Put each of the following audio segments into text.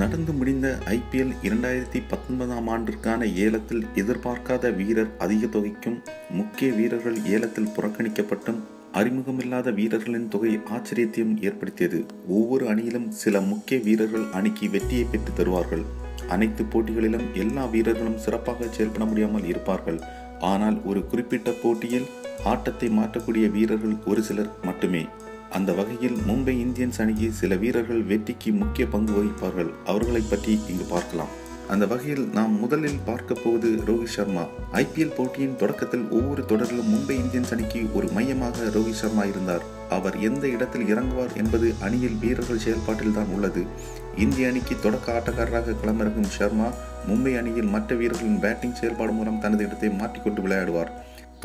நடந்து முடிந்த ஐபிஎல் இரண்டாயிரத்தி பத்தொன்பதாம் ஆண்டிற்கான ஏலத்தில் எதிர்பார்க்காத வீரர் அதிக தொகைக்கும் முக்கிய வீரர்கள் ஏலத்தில் புறக்கணிக்கப்பட்டும் அறிமுகமில்லாத வீரர்களின் தொகை ஆச்சரியத்தையும் ஏற்படுத்தியது. ஒவ்வொரு அணியிலும் சில முக்கிய வீரர்கள் அணிக்கு வெற்றியை பெற்று தருவார்கள். அனைத்து போட்டிகளிலும் எல்லா வீரர்களும் சிறப்பாக செயல்பட முடியாமல் இருப்பார்கள். ஆனால் ஒரு குறிப்பிட்ட போட்டியில் ஆட்டத்தை மாற்றக்கூடிய வீரர்கள் ஒரு சிலர் மட்டுமே. அந்த வகையில் மும்பை இந்தியன்ஸ் அணிக்கு சில வீரர்கள் வெற்றிக்கு முக்கிய பங்கு வகிப்பார்கள். அவர்களை பற்றி இங்கு பார்க்கலாம். அந்த வகையில் நாம் முதலில் பார்க்க போவது ரோஹித் சர்மா. ஐபிஎல் போட்டியின் தொடக்கத்தில் ஒவ்வொரு தொடரிலும் மும்பை இந்தியன்ஸ் அணிக்கு ஒரு மையமாக ரோஹித் சர்மா இருந்தார். அவர் எந்த இடத்தில் இறங்குவார் என்பது அணியில் வீரர்கள் செயல்பாட்டில் தான் உள்ளது. இந்திய அணிக்கு தொடக்க ஆட்டக்காரராக களமிறங்கும் சர்மா மும்பை அணியில் மற்ற வீரர்களின் பேட்டிங் செயல்பாடு மூலம் தனது இடத்தை மாற்றிக்கொண்டு விளையாடுவார்.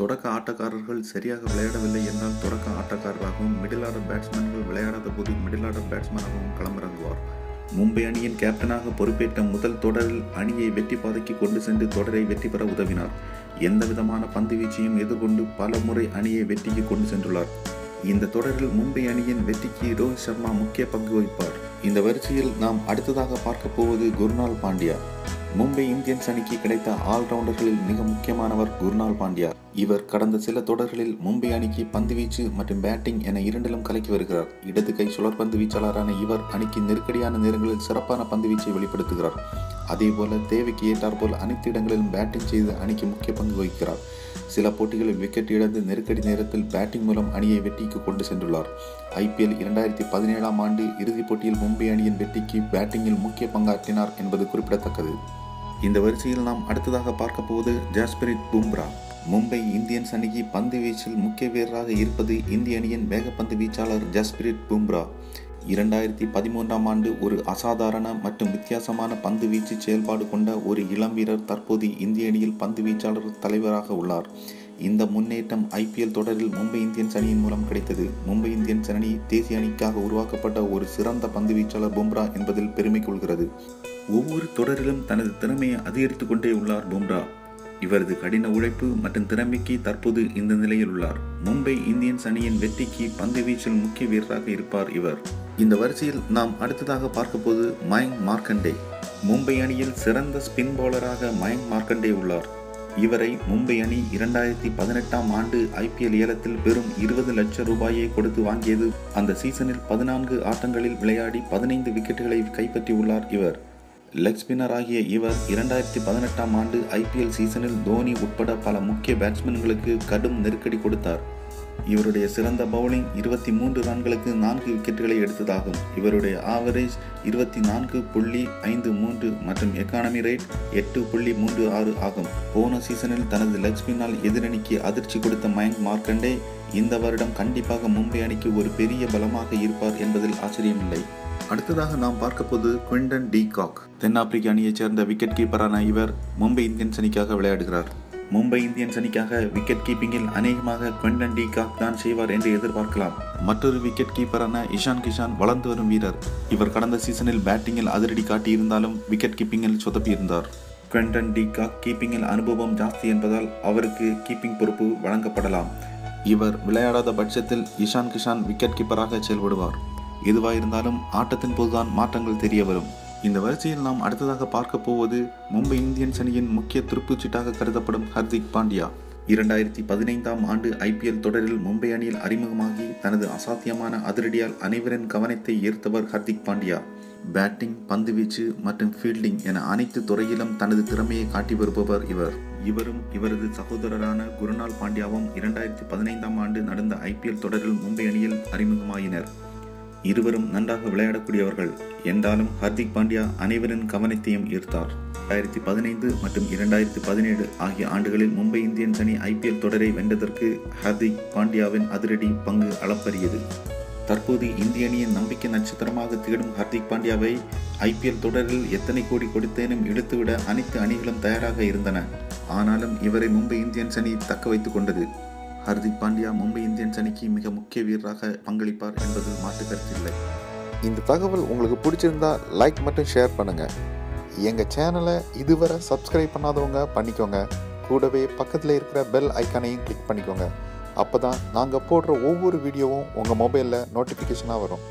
தொடக்க ஆட்டக்காரர்கள் சரியாக விளையாடவில்லை என்றால் தொடக்க ஆட்டக்காரராகவும் மிடில் ஆர்டர் பேட்ஸ்மேன்கள் விளையாடாத போது மிடில் ஆர்டர் பேட்ஸ்மேனாகவும் களமிறங்குவார். மும்பை அணியின் கேப்டனாக பொறுப்பேற்ற முதல் தொடரில் அணியை வெற்றி பாதைக்கு கொண்டு சென்று தொடரை வெற்றி பெற உதவினார். எந்த விதமான பந்து வீச்சையும் எதிர்கொண்டு பல முறை அணியை வெற்றிக்கு கொண்டு சென்றுள்ளார். இந்த தொடரில் மும்பை அணியின் வெற்றிக்கு ரோஹித் சர்மா முக்கிய பங்கு வகிப்பார். இந்த வரிசையில் நாம் அடுத்ததாக பார்க்க போவது குருநாள் பாண்டியா. மும்பை இந்தியன்ஸ் அணிக்கு கிடைத்த ஆல்ரவுண்டர்களில் மிக முக்கியமானவர் குருநாள் பாண்டியா இவர் கடந்த சில தொடர்களில் மும்பை அணிக்கு பந்துவீச்சு மற்றும் பேட்டிங் என இரண்டிலும் கலக்கி வருகிறார். இடது கை சுழற்பந்து வீச்சாளரான இவர் அணிக்கு நெருக்கடியான நேரங்களில் சிறப்பான பந்துவீச்சை வெளிப்படுத்துகிறார். அதேபோல தேவைக்கு ஏற்றாற்போல் அனைத்து இடங்களிலும் பேட்டிங் செய்து அணிக்கு முக்கிய பங்கு வகிக்கிறார். சில போட்டிகளில் விக்கெட் இழந்து நெருக்கடி நேரத்தில் பேட்டிங் மூலம் அணியை வெற்றிக்கு கொண்டு சென்றுள்ளார். ஐபிஎல் இரண்டாயிரத்தி பதினேழாம் ஆண்டு இறுதிப் போட்டியில் மும்பை அணியின் வெற்றிக்கு பேட்டிங்கில் முக்கிய பங்காற்றினார் என்பது குறிப்பிடத்தக்கது. இந்த வரிசையில் நாம் அடுத்ததாக பார்க்க போவது ஜாஸ்பிரித் பும்ரா மும்பை இந்தியன்ஸ் அணிக்கு பந்து வீச்சில் முக்கிய வீரராக இருப்பது இந்திய அணியின் வேகப்பந்து வீச்சாளர் ஜஸ்பிரித் பும்ரா இரண்டாயிரத்தி பதிமூன்றாம் ஆண்டு ஒரு அசாதாரண மற்றும் வித்தியாசமான பந்து வீச்சு செயல்பாடு கொண்ட ஒரு இளம் வீரர் தற்போது இந்திய அணியில் பந்து வீச்சாளர் தலைவராக உள்ளார். இந்த முன்னேற்றம் ஐபிஎல் தொடரில் மும்பை இந்தியன்ஸ் அணியின் மூலம் கிடைத்தது. மும்பை இந்தியன்ஸ் அணி தேசிய அணிக்காக உருவாக்கப்பட்ட ஒரு சிறந்த பந்து வீச்சாளர் பும்ரா என்பதில் பெருமை கொள்கிறது. ஒவ்வொரு தொடரிலும் தனது திறமையை அதிகரித்துக் கொண்டே உள்ளார் பும்ரா. இவரது கடின உழைப்பு மற்றும் திறமைக்கு தற்போது இந்த நிலையில் உள்ளார். மும்பை இந்தியன்ஸ் அணியின் வெற்றிக்கு பந்து வீச்சில் முக்கிய வீரராக இருப்பார் இவர். இந்த வரிசையில் நாம் அடுத்ததாக பார்க்க போது மார்க்கண்டே. மும்பை அணியில் சிறந்த ஸ்பின் பவுலராக மயங் மார்க்கண்டே உள்ளார். இவரை மும்பை அணி இரண்டாயிரத்தி பதினெட்டாம் ஆண்டு ஐபிஎல் ஏலத்தில் வெறும் இருபது லட்சம் ரூபாயை கொடுத்து வாங்கியது. அந்த சீசனில் பதினான்கு ஆட்டங்களில் விளையாடி பதினைந்து விக்கெட்டுகளை கைப்பற்றியுள்ளார் இவர். லெக் ஸ்பின்னர் ஆகிய இவர் இரண்டாயிரத்தி பதினெட்டாம் ஆண்டு ஐபிஎல் சீசனில் தோனி உட்பட பல முக்கிய பேட்ஸ்மேன்களுக்கு கடும் நெருக்கடி கொடுத்தார். இவருடைய சிறந்த பவுலிங் இருபத்தி மூன்று ரன்களுக்கு நான்கு விக்கெட்டுகளை எடுத்ததாகும். இவருடைய ஆவரேஜ் இருபத்தி நான்கு புள்ளி ஐந்து மூன்று மற்றும் எக்கானமி ரேட் எட்டு புள்ளி மூன்று ஆறு ஆகும். போன சீசனில் தனது லெக் ஸ்பின்னால் எதிரணிக்கு அதிர்ச்சி கொடுத்த மயங்க் மார்க்கண்டே இந்த வருடம் கண்டிப்பாக மும்பை அணிக்கு ஒரு பெரிய பலமாக இருப்பார் என்பதில் ஆச்சரியமில்லை. அடுத்ததாக நாம் பார்க்க போது குவிண்டன் டி காக் தென்னாப்பிரிக்க அணியைச் சேர்ந்த விக்கெட் கீப்பரான இவர் மும்பை இந்தியன்ஸ் அணிக்காக விளையாடுகிறார். மும்பை இந்தியன்ஸ் அணிக்காக விக்கெட் கீப்பிங்கில் அநேகமாக குவெண்டன் டி காக் தான் செய்வார் என்று எதிர்பார்க்கலாம். மற்றொரு விக்கெட் கீப்பரான இஷான் கிஷான் வளர்ந்து வரும் வீரர். இவர் கடந்த சீசனில் பேட்டிங்கில் அதிரடி காட்டியிருந்தாலும் விக்கெட் கீப்பிங்கில் சொதப்பியிருந்தார். குவெண்டன் டி காக் கீப்பிங்கில் அனுபவம் ஜாஸ்தி என்பதால் அவருக்கு கீப்பிங் பொறுப்பு வழங்கப்படலாம். இவர் விளையாடாத பட்சத்தில் இஷான் கிஷான் விக்கெட் கீப்பராக செயல்படுவார். எதுவாயிருந்தாலும் ஆட்டத்தின் போதுதான் மாற்றங்கள் தெரிய வரும். இந்த வரிசையில் நாம் அடுத்ததாக பார்க்க போவது மும்பை இந்தியன்ஸ் அணியின் முக்கிய துருப்புச்சீட்டாக கருதப்படும் ஹர்திக் பாண்டியா. இரண்டாயிரத்தி பதினைந்தாம் ஆண்டு ஐபிஎல் தொடரில் மும்பை அணியில் அறிமுகமாகி தனது அசாத்தியமான அதிரடியால் அனைவரின் கவனத்தை ஈர்த்தவர் ஹர்திக் பாண்டியா. பேட்டிங் பந்துவீச்சு மற்றும் ஃபீல்டிங் என அனைத்து துறையிலும் தனது திறமையை காட்டி வருபவர் இவர். இவரும் இவரது சகோதரரான குருநாள் பாண்டியாவும் இரண்டாயிரத்தி பதினைந்தாம் ஆண்டு நடந்த ஐபிஎல் தொடரில் மும்பை அணியில் அறிமுகமாயினர். இருவரும் நன்றாக விளையாடக்கூடியவர்கள். என்றாலும் ஹர்திக் பாண்டியா அனைவரின் கவனத்தையும் ஈர்த்தார். இரண்டாயிரத்தி பதினைந்து மற்றும் இரண்டாயிரத்தி பதினேழு ஆகிய ஆண்டுகளில் மும்பை இந்தியன்ஸ் அணி ஐபிஎல் தொடரை வென்றதற்கு ஹர்திக் பாண்டியாவின் அதிரடி பங்கு அளப்பரியது. தற்போது இந்திய அணியின் நம்பிக்கை நட்சத்திரமாக திகழும் ஹர்திக் பாண்டியாவை ஐபிஎல் தொடரில் எத்தனை கோடி கொடுத்தேனும் இழுத்துவிட அனைத்து அணிகளும் தயாராக இருந்தன. ஆனாலும் இவரை மும்பை இந்தியன்ஸ் அணி தக்க வைத்துக் கொண்டது. ஹர்திக் பாண்டியா மும்பை இந்தியன்ஸ் அணிக்கு மிக முக்கிய வீரராக பங்களிப்பார் என்பதில் மாற்று கருத்தில்லை. இந்த தகவல் உங்களுக்கு பிடிச்சிருந்தா லைக் மட்டும் ஷேர் பண்ணுங்க. எங்க சேனலை இதுவரை சப்ஸ்கிரைப் பண்ணாதவங்க பண்ணிக்கோங்க. கூடவே பக்கத்தில் இருக்கிற பெல் ஐக்கானையும் கிளிக் பண்ணிக்கோங்க. அப்போ தான் நாங்கள் போடுற ஒவ்வொரு வீடியோவும் உங்கள் மொபைலில் நோட்டிஃபிகேஷனாக வரும்.